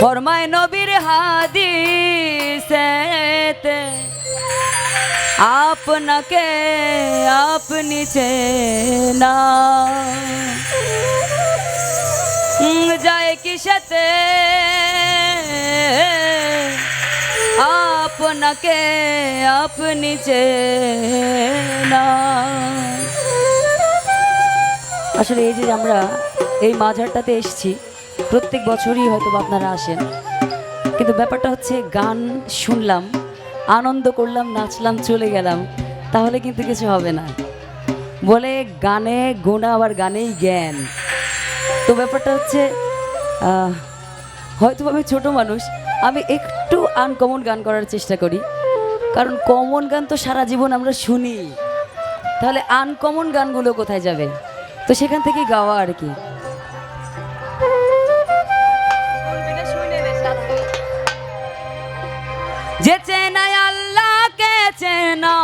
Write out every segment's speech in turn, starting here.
ফরমায় নবীর হাদিসেতে, আপনাকে আপনি চেনা। যায় কিসেতে? আপনাকে আপনি চেনা। আসলে এই যে আমরা এই মাঝারটাতে এসেছি প্রত্যেক বছরই হয়তো আপনারা আসেন। কিন্তু ব্যাপারটা হচ্ছে গান শুনলাম, আনন্দ করলাম, নাচলাম, চলে গেলাম, তাহলে কিন্তু কিছু হবে না। বলে গানে গোনা আবার গানেই জ্ঞান। তো ব্যাপারটা হচ্ছে হয়তো আমি ছোট মানুষ, আমি একটু আনকমন গান করার চেষ্টা করি। কারণ কমন গান তো সারা জীবন আমরা শুনি। তাহলে আনকমন গানগুলো কোথায় যাবে? তো সেখান থেকেই গাওয়া আর কি। যে চেনায় আল্লাহকে চেনা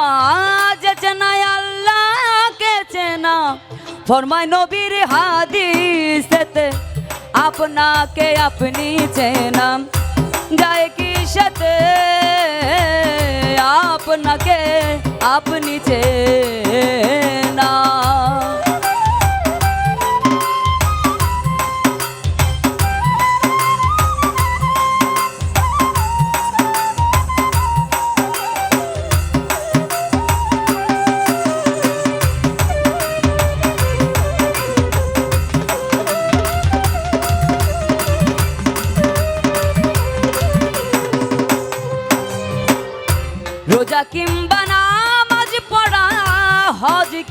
যে চেনায় আল্লাহকে চেনা ফরমায় নবীর হাদিসেতে, আপনাকে আপনি চেনা যায় কি সাথে আপনাকে আপনি চেনা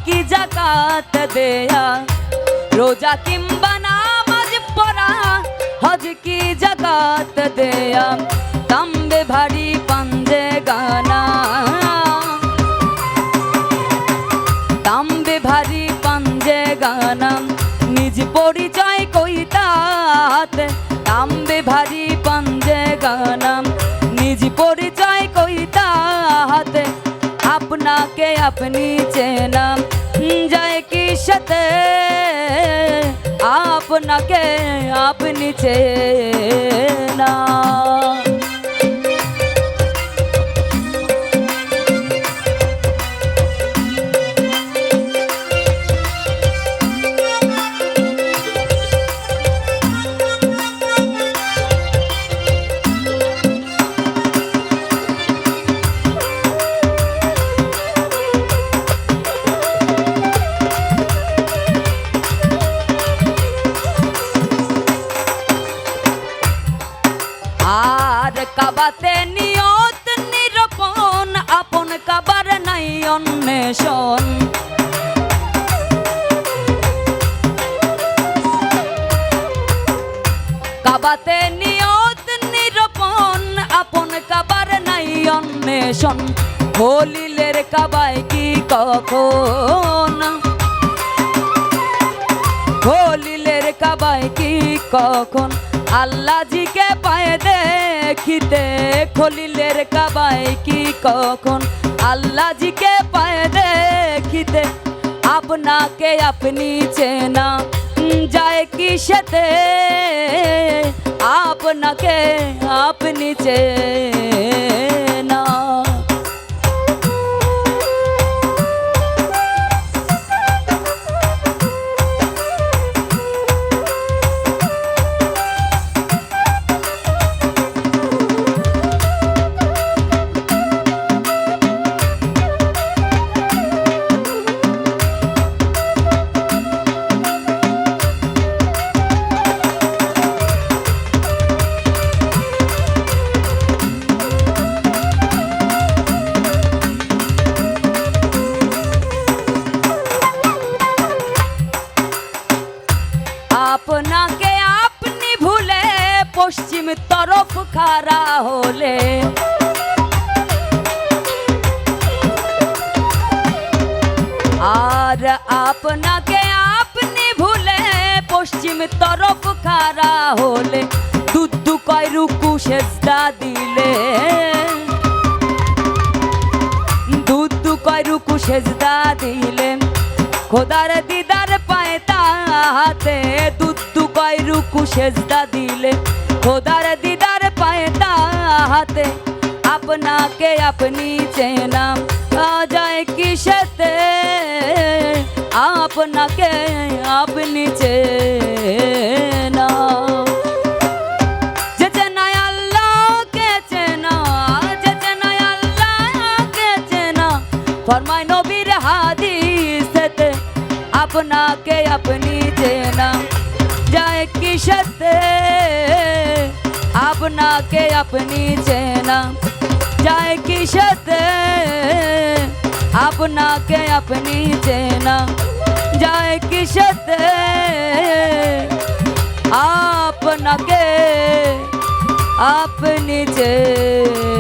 কি জাকাত দেয়া? রোজা কিংবা নামাজ পড়া, হজ কি জাকাত দেয়া? তাম্বে ভারী পাঞ্জে গানা। তাম্বে ভারী পাঞ্জে গানা, নিজ পরিচয় কইতাত। আপনাকে আপনি চেনা যায় কি সাথে আপনাকে আপনি চেনা অন্বেষণ কাবাতে নিয়ত নিরূপণ আপন কাবার নাই অন্বেষণ। হলিলের কাবায় কি কখন? হলিলের কাবায় কি কখন? আল্লাহজিকে পায়ে দেখিতে খলিলের কাবায় কি কখন? আল্লাহজিকে পায়ে দেখিতে আপনাকে আপনি চেনা। যায় কি সাথে আপনাকে আপনি চেনা। পশ্চিম তরফ খারা হলে। আর আপনাকে আপনি ভুলে পশ্চিম তরফ খারা হলে দুদ্দু কয় রুকু সেজদা দিলে। দুদ্দু কয় রুকু সেজদা দিলেন খোদার দিদার পায় তাহাতে দুদ্দু কয় রুকু সেজদা দিলে। খোদার দিদার হাতে আপনাকে আপনি চেনা। আ যায় কিসেতে? আপনাকে আপনি চেনা। যে চেনায় আল্লাহকে চেনা। যে চেনায় আল্লাহকে চেনা ফরমায় নবীর হাদিসেতে আপনাকে আপনি চেনা যায় কিসতে আপনাকে আপনি চেনা যায় কিসতে আপনাকে আপনি চেনা যায় কিসতে আপনাকে আপনি চেনা